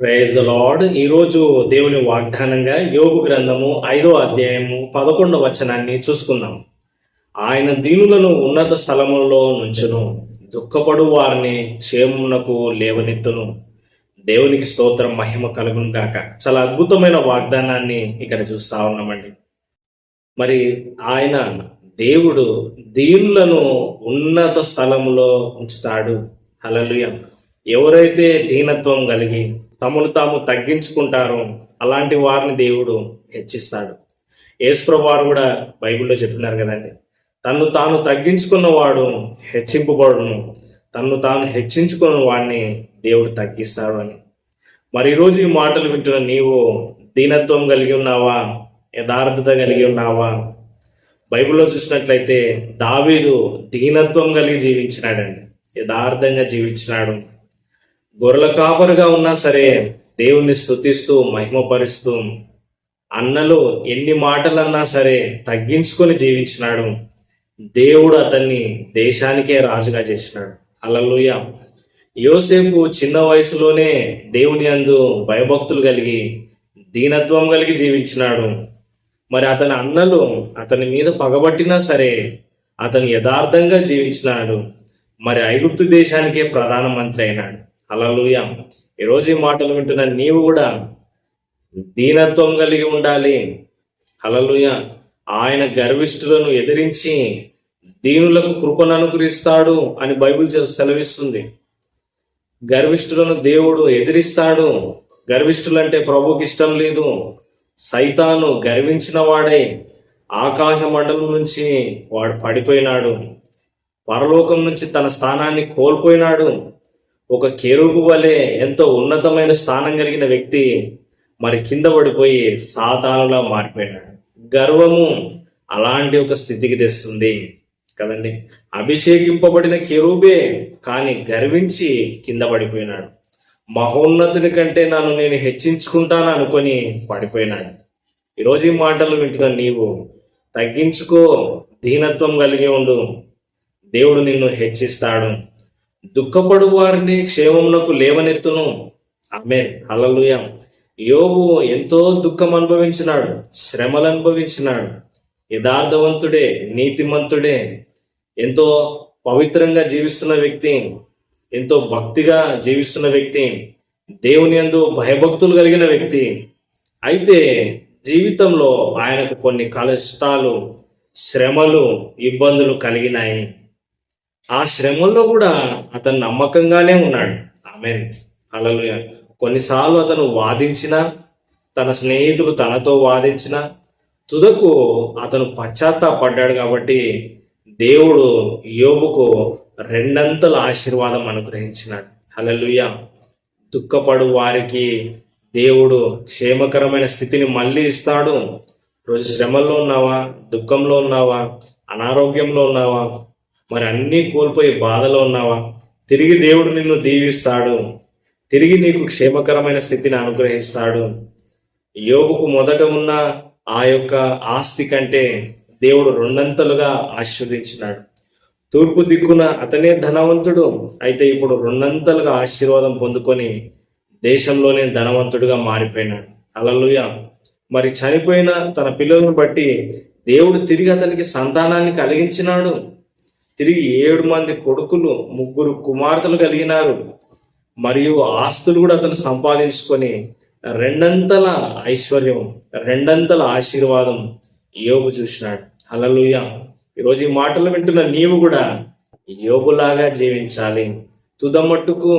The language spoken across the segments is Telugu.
ప్రైజ్ లార్డ్ ఈరోజు దేవుని వాగ్దానంగా యోగు గ్రంథము ఐదో అధ్యాయము పదకొండవ వచనాన్ని చూసుకుందాం. ఆయన దీనులను ఉన్నత స్థలములలో నుంచును. దుఃఖపడు వారిని క్షేమమునకు లేవనెత్తును. దేవునికి స్తోత్రం మహిమ కలుగును గాక. చాలా అద్భుతమైన వాగ్దానాన్ని ఇక్కడ చూస్తా ఉన్నామండి. మరి ఆయన దేవుడు దీనులను ఉన్నత స్థలములో ఉంచుతాడు. అలలుయ ఎవరైతే దీనత్వం కలిగి తమను తాము తగ్గించుకుంటారు. అలాంటి వారిని దేవుడు హెచ్చిస్తాడు. యేసుప్రభు వారు కూడా బైబిల్లో చెప్పినారు కదండి. తన్ను తాను తగ్గించుకున్నవాడు హెచ్చింపబడును. తన్ను తాను హెచ్చించుకున్న వాడిని దేవుడు తగ్గిస్తాడు అని. మరి ఈరోజు ఈ మాటలు వింటున్న నీవు దీనత్వం కలిగి ఉన్నావా? యథార్థత కలిగి ఉన్నావా? బైబిల్లో చూసినట్లయితే దావీదు దీనత్వం కలిగి జీవించినాడండి. యథార్థంగా జీవించినాడు. గొర్రెల కాపరుగా ఉన్నా సరే దేవుణ్ణి స్తుతిస్తూ మహిమపరుస్తూ అన్నలు ఎన్ని మాటలన్నా సరే తగ్గించుకొని జీవించినాడు. దేవుడు అతన్ని దేశానికే రాజుగా చేసినాడు. అలలుయ యోసేపు చిన్న వయసులోనే దేవుని అందు భయభక్తులు కలిగి దీనత్వం కలిగి జీవించినాడు. మరి అతని అన్నలు అతని మీద పగబట్టినా సరే అతను యథార్థంగా జీవించినాడు. మరి ఐగుప్తు దేశానికే ప్రధానమంత్రి అయినాడు. అలలుయ ఈరోజు ఈ మాటలు వింటున్న నీవు కూడా దీనత్వం కలిగి ఉండాలి. హలలుయ ఆయన గర్విష్ఠులను ఎదిరించి దీనులకు కృపను అనుగ్రహిస్తాడు అని బైబిల్ సెలవిస్తుంది. గర్విష్ఠులను దేవుడు ఎదిరిస్తాడు. గర్విష్ఠులంటే ప్రభుకి ఇష్టం లేదు. సైతాను గర్వించిన వాడే. ఆకాశ మండలం నుంచి వాడు పడిపోయినాడు. పరలోకం నుంచి తన స్థానాన్ని కోల్పోయినాడు. ఒక కెరుగు వలె ఎంతో ఉన్నతమైన స్థానం కలిగిన వ్యక్తి మరి కింద పడిపోయి సాతానులా మారిపోయినాడు. గర్వము అలాంటి ఒక స్థితికి తెస్తుంది కదండి. అభిషేకింపబడిన కెరూబే కానీ గర్వించి కింద పడిపోయినాడు. మహోన్నతుని కంటే నన్ను నేను హెచ్చించుకుంటాను అనుకొని పడిపోయినాడు. ఈరోజు ఈ మాటలు వింటున్న నీవు తగ్గించుకో దీనత్వం కలిగి ఉండు. దేవుడు నిన్ను హెచ్చిస్తాడు. దుఃఖపడు వారిని క్షేమమునకు లేవనెత్తును. ఆమె హల్లెలూయా. యోబు ఎంతో దుఃఖం అనుభవించినాడు శ్రమలు అనుభవించినాడు యథార్థవంతుడే నీతిమంతుడే. ఎంతో పవిత్రంగా జీవిస్తున్న వ్యక్తి ఎంతో భక్తిగా జీవిస్తున్న వ్యక్తి దేవుని యందు భయభక్తులు కలిగిన వ్యక్తి. అయితే జీవితంలో ఆయనకు కొన్ని కష్టాలు శ్రమలు ఇబ్బందులు కలిగినాయి. ఆ శ్రమల్లో కూడా అతను నమ్మకంగానే ఉన్నాడు. ఆమె అలలు కొన్నిసార్లు అతను వాదించిన తన స్నేహితులు తనతో వాదించిన తుదకు అతను పశ్చాత్తాపడ్డాడు కాబట్టి దేవుడు యోబుకు రెండంతల ఆశీర్వాదం అనుగ్రహించినాడు. హలలుయ దుఃఖపడు వారికి దేవుడు క్షేమకరమైన స్థితిని మళ్ళీ ఇస్తాడు. రోజు శ్రమల్లో ఉన్నావా? దుఃఖంలో ఉన్నావా? అనారోగ్యంలో ఉన్నావా? మరి అన్నీ కోల్పోయి బాధలో ఉన్నావా? తిరిగి దేవుడు నిన్ను దీవిస్తాడు. తిరిగి నీకు క్షేమకరమైన స్థితిని అనుగ్రహిస్తాడు. యోగుకు మొదట ఉన్న ఆ యొక్క ఆస్తి కంటే దేవుడు రెండంతలుగా ఆశీర్వదించినాడు. తూర్పు దిక్కున అతనే ధనవంతుడు. అయితే ఇప్పుడు రెండంతలుగా ఆశీర్వాదం పొందుకొని దేశంలోనే ధనవంతుడుగా మారిపోయినాడు. అలలుయ మరి చనిపోయిన తన పిల్లలను బట్టి దేవుడు తిరిగి అతనికి సంతానాన్ని కలిగించినాడు. తిరిగి ఏడు మంది కొడుకులు ముగ్గురు కుమార్తెలు కలిగినారు. మరియు ఆస్తులు కూడా అతను సంపాదించుకొని రెండంతల ఐశ్వర్యం రెండంతల ఆశీర్వాదం యోగు చూసినాడు. అలలుయ ఈరోజు ఈ మాటలు వింటున్న నీవు కూడా యోగులాగా జీవించాలి. తుదమట్టుకు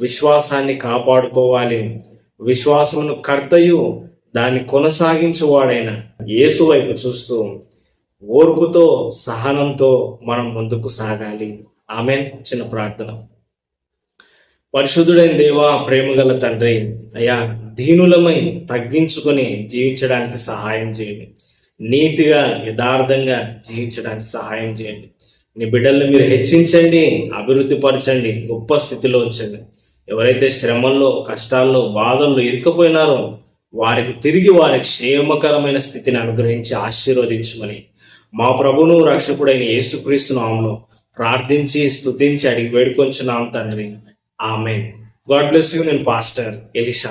విశ్వాసాన్ని కాపాడుకోవాలి. విశ్వాసమును కర్తయు దాన్ని కొనసాగించువాడైన యేసు వైపు చూస్తూ ఓర్పుతో సహనంతో మనం ముందుకు సాగాలి. ఆమె చిన్న ప్రార్థన. పరిశుద్ధుడైన దేవా ప్రేమగల తండ్రి అయ్యా దీనులమై తగ్గించుకొని జీవించడానికి సహాయం చేయండి. నీతిగా యథార్థంగా జీవించడానికి సహాయం చేయండి. నీ బిడ్డల్ని మీరు హెచ్చించండి అభివృద్ధి పరచండి గొప్ప స్థితిలో ఉంచండి. ఎవరైతే శ్రమల్లో కష్టాల్లో బాధల్లో ఇరుక్కుపోయినారో వారికి తిరిగి వారి క్షేమకరమైన స్థితిని అనుగ్రహించి ఆశీర్వదించమని మా ప్రభును రక్షకుడైన యేసుక్రీస్తు నామను ప్రార్థించి స్తుతించి అడిగి వేడుకొంచున్నాం తండ్రి. ఆమె గాడ్ బ్లెస్ యూ నేను పాస్టర్ ఎలిషా